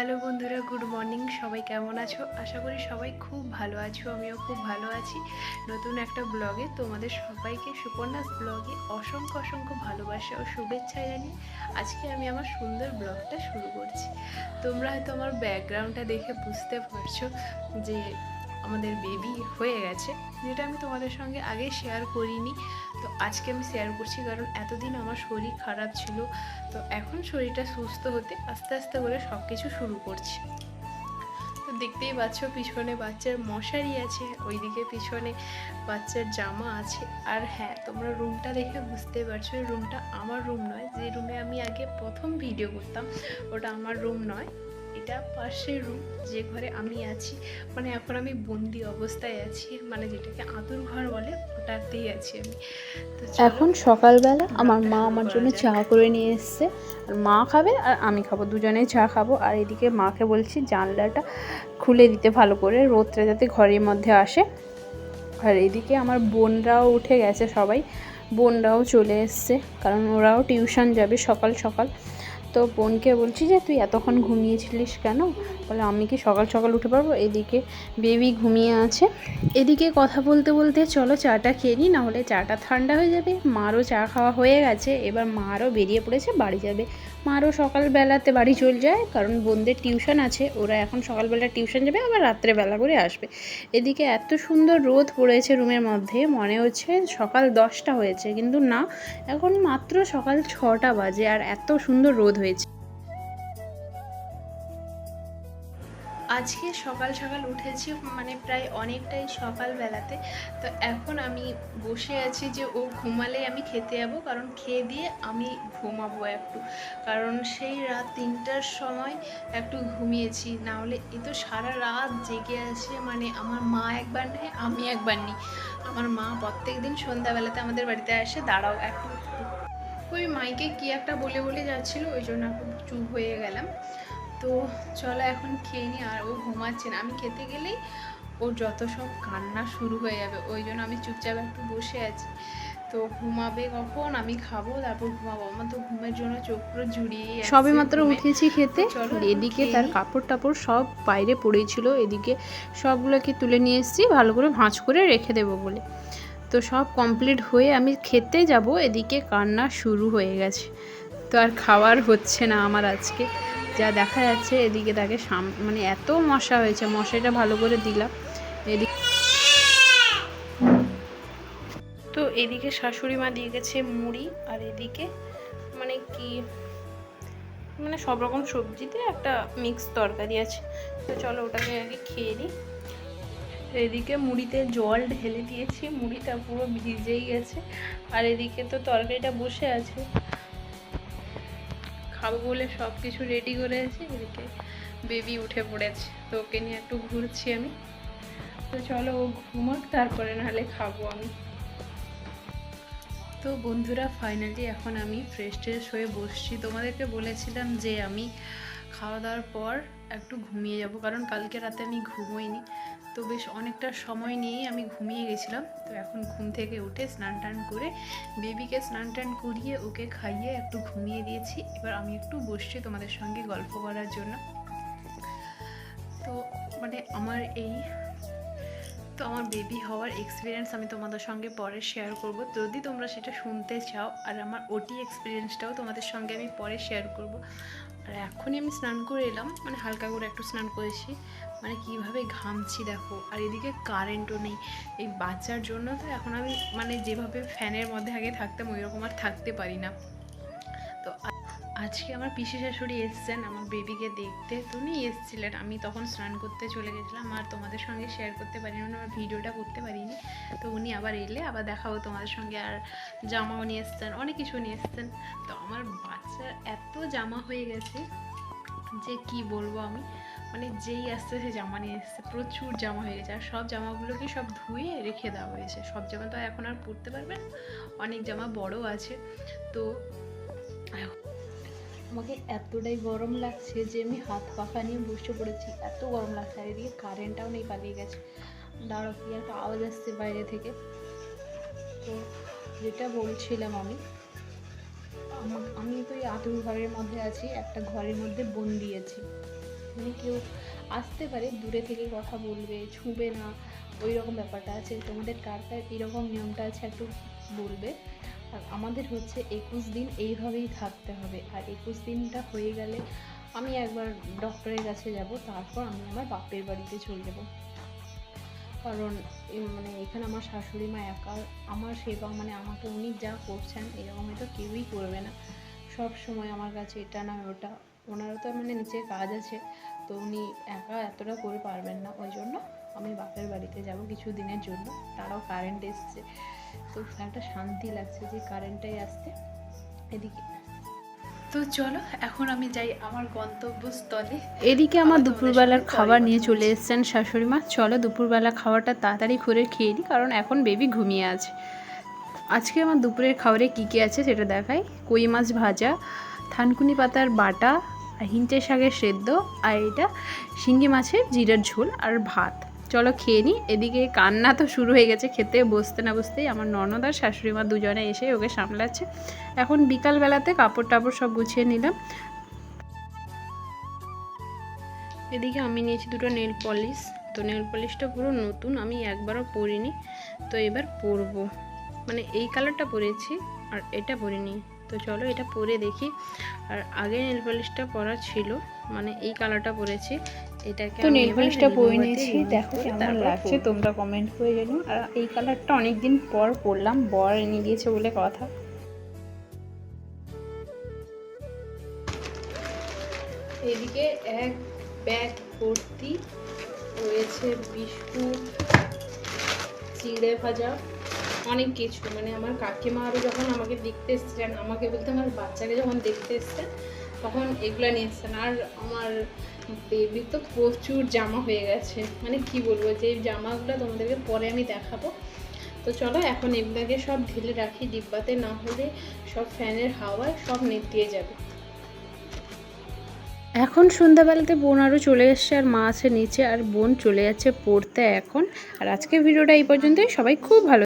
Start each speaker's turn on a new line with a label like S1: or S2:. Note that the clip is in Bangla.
S1: হ্যালো বন্ধুরা, গুড মর্নিং। সবাই কেমন আছো? আশা করি সবাই খুব ভালো আছো, আমিও খুব ভালো আছি। নতুন একটা ব্লগে তোমাদের সবাইকে, সুপর্ণাস ব্লগে অসংখ্য অসংখ্য ভালোবাসা ও শুভেচ্ছা জানিয়ে আজকে আমি আমার সুন্দর ব্লগটা শুরু করছি। তোমরা হয়তো আমার ব্যাকগ্রাউন্ডটা দেখে বুঝতে পারছ যে আমাদের বেবি হয়ে গেছে, যেটা আমি তোমাদের সঙ্গে আগে শেয়ার করিনি। তো আজকে আমি শেয়ার করছি কারণ এতদিন আমার শরীর খারাপ ছিল। তো এখন শরীরটা সুস্থ হতে আস্তে আস্তে করে সব কিছু শুরু করছি। তো দেখতেই পাচ্ছ পিছনে বাচ্চার মশারি আছে, ওইদিকে পিছনে বাচ্চার জামা আছে। আর হ্যাঁ তোমরা রুমটা দেখে বুঝতে পারছ রুমটা আমার রুম নয়। যে রুমে আমি আগে প্রথম ভিডিও করতাম, ওটা আমার রুম নয়। এটা পাশের রুম যে ঘরে আমি আছি। মানে এখন আমি বন্দি অবস্থায় আছি মানে যেটাকে আতুর ঘর বলে। আছি আমি। তো
S2: এখন সকালবেলা আমার মা আমার জন্য চা করে নিয়ে এসছে। আর মা খাবে আর আমি খাব দুজনেই চা খাব। আর এদিকে মাকে বলছি জানলাটা খুলে দিতে ভালো করে রোদটা যাতে ঘরের মধ্যে আসে। আর এদিকে আমার বোনরাও উঠে গেছে সবাই। বোনরাও চলে এসছে কারণ ওরাও টিউশন যাবে সকাল সকাল। তো বোনকে বলছি যে, তুই এতক্ষণ ঘুমিয়েছিলিস কেন? বলে, আমি কি সকাল সকাল উঠে পারব এদিকে বেবি ঘুমিয়ে আছে। এদিকে কথা বলতে বলতে, চলো চাটা খেয়ে নিই নাহলে চাটা ঠান্ডা হয়ে যাবে। মারও চা খাওয়া হয়ে গেছে, এবার মারও বেরিয়ে পড়েছে, বাড়ি যাবে। মারও সকালবেলাতে বাড়ি চলে যায়, কারণ বোনদের টিউশন আছে, ওরা এখন সকালবেলা টিউশন যাবে, আবার রাত্রেবেলা করে আসবে। এদিকে এত সুন্দর রোদ পড়েছে রুমের মধ্যে, মনে হচ্ছে সকাল দশটা হয়েছে, কিন্তু না, এখন মাত্র সকাল ছটা বাজে, আর এত সুন্দর রোদ হয়েছে।
S1: আজকে সকাল সকাল উঠেছি মানে প্রায় অনেকটাই সকালবেলাতে। তো এখন আমি বসে আছি যে ও ঘুমালে আমি খেতে যাব, কারণ খেয়ে দিয়ে আমি ঘুমাবো একটু। কারণ সেই রাত তিনটার সময় একটু ঘুমিয়েছি না হলে এ তো সারা রাত জেগে আছে মানে আমার মা একবার নেয়, আমি একবার নিই। আমার মা প্রত্যেক দিন সন্ধ্যাবেলাতে আমাদের বাড়িতে আসে, দাঁড়াও একটু। ওই মাইকে কি একটা বলে বলে যাচ্ছিল, ওই জন্য একটু চুপ হয়ে গেলাম। তো চলো এখন খেয়ে নি আর ও ঘুমাচ্ছে না। আমি খেতে গেলেই ওর যত সব কান্না শুরু হয়ে যাবে ওই জন্য আমি চুপচাপ একটু বসে আছি। তো ঘুমাবে কখন? আমি খাব তারপর ঘুমাবো। আমার তো ঘুমের জন্য চোখ পুরো জুড়িয়ে
S2: সবে মাত্র উঠেছি খেতে। এদিকে তার কাপড় টাপড় সব বাইরে পড়েছিল। এদিকে সবগুলোকে তুলে নিয়ে এসেছি ভালো করে ভাঁজ করে রেখে দেবো বলে। তো সব কমপ্লিট হয়ে আমি খেতে যাব। এদিকে কান্না শুরু হয়ে গেছে। তো আর খাওয়ার হচ্ছে না আমার আজকে। যা দেখা যাচ্ছে, এদিকে তাকে সাম মানে এত মশা হয়েছে মশাটা ভালো করে দিলাম। এদিকে
S1: তো এদিকে শাশুড়ি মা দিয়ে গেছে মুড়ি, আর এদিকে মানে কি মানে সব রকম সবজিতে একটা মিক্স তরকারি আছে। তো চলো ওটাকে আগে খেয়ে নিই এদিকে মুড়িতে জল ঢেলে দিয়েছি, মুড়িটা পুরো ভিজেই গেছে। আর এদিকে তো তরকারিটা বসে আছে। খাব বলে সব কিছু রেডি করে আছি, এদিকে বেবি উঠে পড়েছে। তো ওকে নিয়ে একটু ঘুরছি আমি। তো চলো ও ঘুমাক, তারপরে নাহলে খাব আমি। তো বন্ধুরা ফাইনালি এখন আমি ফ্রেশ ট্রেশ হয়ে বসছি। তোমাদেরকে বলেছিলাম যে আমি খাওয়া দাওয়ার পর একটু ঘুমিয়ে যাব, কারণ কালকে রাতে আমি ঘুমোইনি। তো বেশ অনেকটা সময় নিয়েই আমি ঘুমিয়ে গেছিলাম। তো এখন ঘুম থেকে উঠে স্নান টান করে বেবিকে স্নান টান করিয়ে ওকে খাইয়ে একটু ঘুমিয়ে দিয়েছি। এবার আমি একটু বসছি তোমাদের সঙ্গে গল্প করার জন্য। তো মানে আমার এই, তো আমার বেবি হওয়ার এক্সপিরিয়েন্স আমি তোমাদের সঙ্গে পরে শেয়ার করব। যদি তোমরা সেটা শুনতে চাও আর আমার ওটি এক্সপিরিয়েন্সটাও তোমাদের সঙ্গে আমি পরে শেয়ার করব। আর এখনই আমি স্নান করে এলাম মানে হালকা করে একটু স্নান করেছি। মানে কীভাবে ঘামছি দেখো, আর এদিকে কারেন্টও নেই। এই বাচ্চার জন্য তো এখন আমি মানে যেভাবে ফ্যানের মধ্যে আগে থাকতাম, ওই রকম আর থাকতে পারি না। তো আজকে আমার পিসি শাশুড়ি এসছেন, আমার বেবিকে দেখতে। তো উনি এসেছিলেন। আমি তখন স্নান করতে চলে গেছিলাম, আর তোমাদের সঙ্গে শেয়ার করতে পারিনি মানে আমার ভিডিওটা করতে পারিনি। তো উনি আবার এলে, আবার দেখাবো তোমাদের সঙ্গে। আর জামাও নিয়ে এসছেন, অনেক কিছু নিয়ে এসছেন। তো আমার বাচ্চার এত জামা হয়ে গেছে যে কি বলব আমি? মানে যেই আসছে সে জামা নিয়ে এসছে, প্রচুর জামা হয়ে গেছে। আর সব জামাগুলোকে সব ধুয়ে রেখে দেওয়া হয়েছে। সব জামা তো এখন আর পরতে পারবে না, অনেক জামা বড় আছে। তো আমাকে এতটাই গরম লাগছে যে আমি হাত পাখা নিয়ে বসে পড়েছি। এত গরম লাগছে আর এদিকে কারেন্টটাও নেই পালিয়ে গেছে। দাঁড়াও, কি একটা আওয়াজ আসছে বাইরে থেকে। তো যেটা বলছিলাম আমি আমি তো এই আতুর ঘরের মধ্যে আছি, একটা ঘরের মধ্যে বন্দি আছি মানে কেউ আসতে পারে, দূরে থেকে কথা বলবে, ছুঁবে না ওই রকম ব্যাপারটা আছে। তোমাদের কার কার এরকম নিয়মটা আছে একটু বলবে। আর আমাদের হচ্ছে একুশ দিন এইভাবেই থাকতে হবে। আর একুশ দিনটা হয়ে গেলে আমি একবার ডক্টরের কাছে যাব, তারপর আমি আমার বাপের বাড়িতে চলে যাব। কারণ মানে এখানে আমার শাশুড়ি মা একা, আমার সেবা মানে আমাকে উনি যা করছেন, এরকম হয়তো কেউই করবে না। সব সময় আমার কাছে এটা না ওটা। ওনারও তো মানে নিচে কাজ আছে, তো উনি একা এতটা করে পারবেন না। ওই জন্য আমি বাপের বাড়িতে যাব কিছু দিনের জন্য। তারাও কারেন্ট এসছে। তো একটা শান্তি লাগছে যে কারেন্টটাই আসতে এদিকে।
S2: তো চলো এখন আমি যাই আমার গন্তব্যস্থলে।
S1: এদিকে আমার দুপুরবেলার খাবার নিয়ে চলে
S2: এসছেন
S1: এসেছেন শাশুড়ি মা। চলো দুপুরবেলা খাবারটা তাড়াতাড়ি করে খেয়ে নিই কারণ এখন বেবি ঘুমিয়ে আছে। আজকে আমার দুপুরের খাবারে কী কী আছে সেটা দেখাই। কই মাছ ভাজা থানকুনি পাতার বাটা আর হিঞ্চে শাকের সেদ্ধ আর এটা শিঙ্গি মাছের জিরার ঝোল আর ভাত। চলো খেয়ে নিই এদিকে কান্না তো শুরু হয়ে গেছে, খেতে বসতে না বসতেই আমার ননদ আর শাশুড়ি মা দুজনে এসে ওকে সামলাচ্ছে। এখন বিকালবেলাতে কাপড় টাপড় সব গুছিয়ে নিলাম। এদিকে আমি নিয়েছি দুটো নেল পলিশ। তো নেল পলিশটা পুরো নতুন, আমি একবারও পরিনি। তো এবার পরবো। মানে এই কালারটা পরেছি আর এটা পরিনি। তো চলো এটা পরে দেখি। আর আগে নেল পলিশটা পরা ছিল মানে এই কালারটা পরেছি। এটাকে
S2: তো nail
S1: এবার
S2: পরে নিয়েছি, দেখো কেমন লাগছে,
S1: তোমরা কমেন্ট করে জানিও। আর এই কালারটা অনেক দিন পর পরলাম বর এনে দিয়েছে বলে কথা। এদিকে এক ব্যাগ ভর্তি রয়েছে বিস্কুট চিড়ে ভাজা অনেক কিছু। মানে আমার কাকিমা আরও যখন আমাকে দেখতে এসছেন আমাকে বলতে আমার বাচ্চাকে যখন দেখতে এসছেন তখন এগুলো নিয়ে এসছেন। আর আমার বেবি তো প্রচুর জামা হয়ে গেছে। মানে কি বলব, যে জামাগুলো তোমাদেরকে পরে আমি দেখাবো। তো চলো, এখন এগুলোকে সব ঢেলে রাখি ডিব্বাতে, না হলে সব ফ্যানের হাওয়ায় সব নেতিয়ে যাবে। এখন সন্ধ্যাবেলাতে বোন আরও চলে এসছে, আর মা আছে নিচে, আর বোন চলে যাচ্ছে পড়তে এখন। আর আজকের ভিডিওটা এই পর্যন্তই, সবাই খুব ভালো